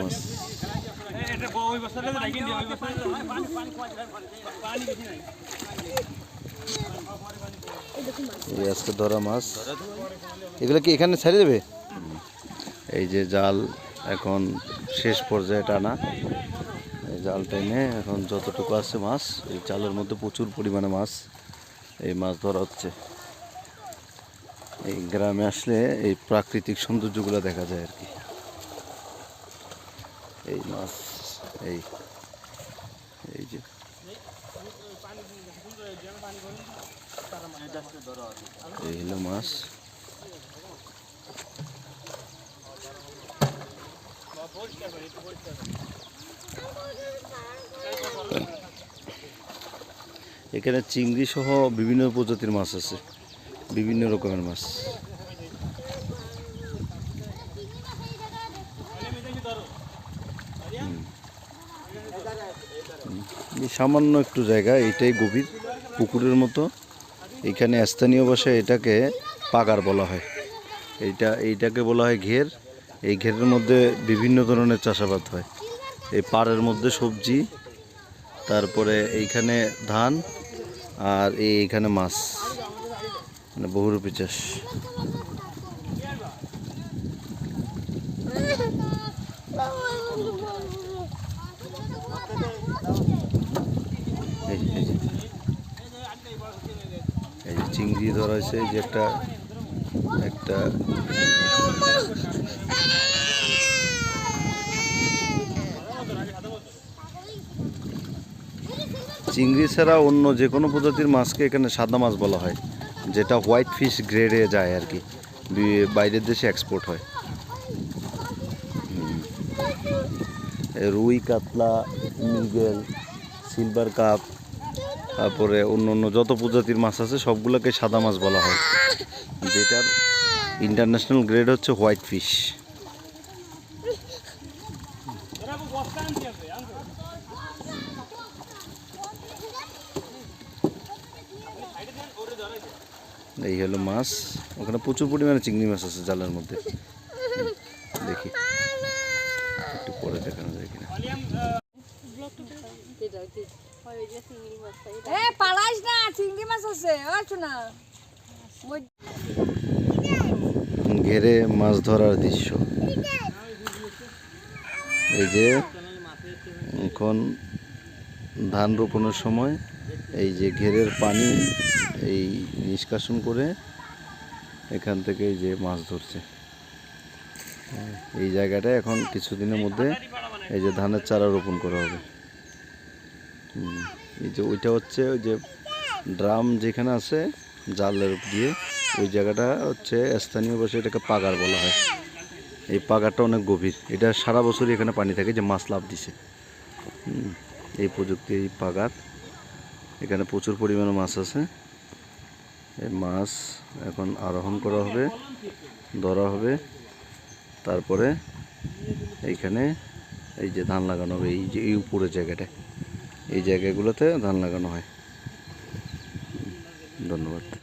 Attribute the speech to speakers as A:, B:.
A: মাছ এই আজকে ধরা মাছ। এগুলো কি এখানে ছেড়ে দেবে? এই যে জাল এখন শেষ পর্যায়ে টানা। এই জাল টেনে এখন যতটুকু আছে মাছ, এই জালের মধ্যে প্রচুর পরিমাণে মাছ, এই মাছ ধরা হচ্ছে। এই গ্রামে আসলে এই প্রাকৃতিক সৌন্দর্যগুলো দেখা যায় আর কি। এই মাছ, এই এই যে। এই হলো মাছ। এখানে চিংড়ি সহ বিভিন্ন প্রজাতির মাছ আছে, বিভিন্ন রকমের মাছ। এই সামান্য একটু জায়গা, এইটাই গভীর, পুকুরের মতো। এখানে স্থানীয় ভাষায় এটাকে পাগার বলা হয়। এইটা, এইটাকে বলা হয় ঘের। এই ঘেরের মধ্যে বিভিন্ন ধরনের চাষাবাদ হয়। এই পাড়ের মধ্যে সবজি, তারপরে এইখানে ধান, আর এই এইখানে মাছ মানে বহুরূপী চাষ এই যে- এই যে এই যে চিংড়ি ধরা হয়েছে যে একটা একটা চিংড়ি ছাড়া অন্য যে কোনো প্রজাতির মাছকে এখানে সাদা মাছ বলা হয়, যেটা হোয়াইট ফিশ গ্রেডে যায় আর কি বাইরের দেশে এক্সপোর্ট হয়। রুই, কাতলা, মৃগেল, সিলভার কাপ তারপরে অন্য অন্য যত প্রজাতির মাছ আছে, সবগুলোকে সাদা মাছ বলা হয়। যেটার ইন্টারন্যাশনাল গ্রেড হচ্ছে হোয়াইট ফিশ এই হলো মাছ। ওখানে প্রচুর পরিমাণে চিংড়ি মাছ আছে জালের মধ্যে। দেখি। একটু পরে দেখানো যায় কিনা।
B: এ পালাইস না চিংড়ি মাছ আছে আছো না
A: ঘেরে মাছ ধরার দৃশ্য। এই যে এখন ধান রোপণের সময় এই যে ঘেরের পানি এই নিষ্কাশন করে এখান থেকে এই যে মাছ ধরছে। হ্যাঁ, এই জায়গাটায় এখন কিছুদিনের মধ্যে এই যে ধানের চারা রোপণ করা হবে। এই যে ওইটা হচ্ছে ওই যে ড্রাম যেখানে আছে, জালের দিয়ে, ওই জায়গাটা হচ্ছে স্থানীয় ভাষায় এটাকে পাগার বলা হয়। এই পাগারটা অনেক গভীর। এটা সারা বছরই এখানে পানি থাকে, যে মাছ লাভ দিছে। এই প্রযুক্তি, এই পাগার, এখানে প্রচুর পরিমাণে মাছ আছে। এই মাছ এখন আরোহণ করা হবে, ধরা হবে। তারপরে এইখানে এই যে ধান লাগানো হবে, এই যে, এই উপরের জায়গাটা। এই জায়গাগুলোতে ধান লাগানো হয়। ধন্যবাদ।